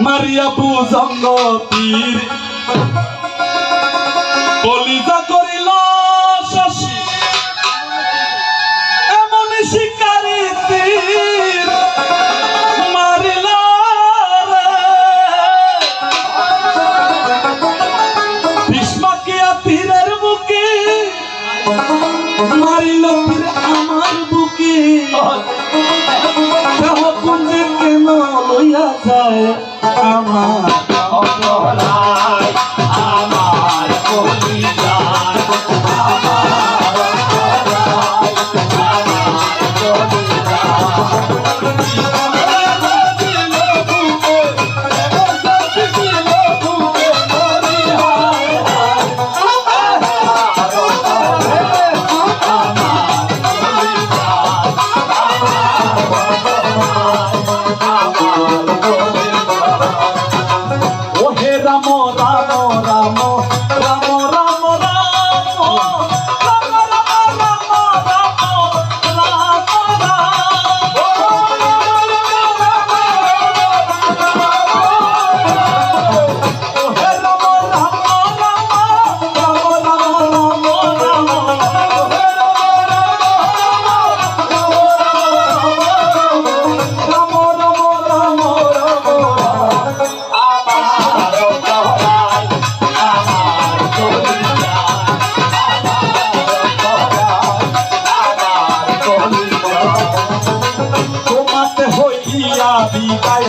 মারিয়া বুঝঙ্গ পীর কলিজা করে 아 రామో రామో రామో. பாடு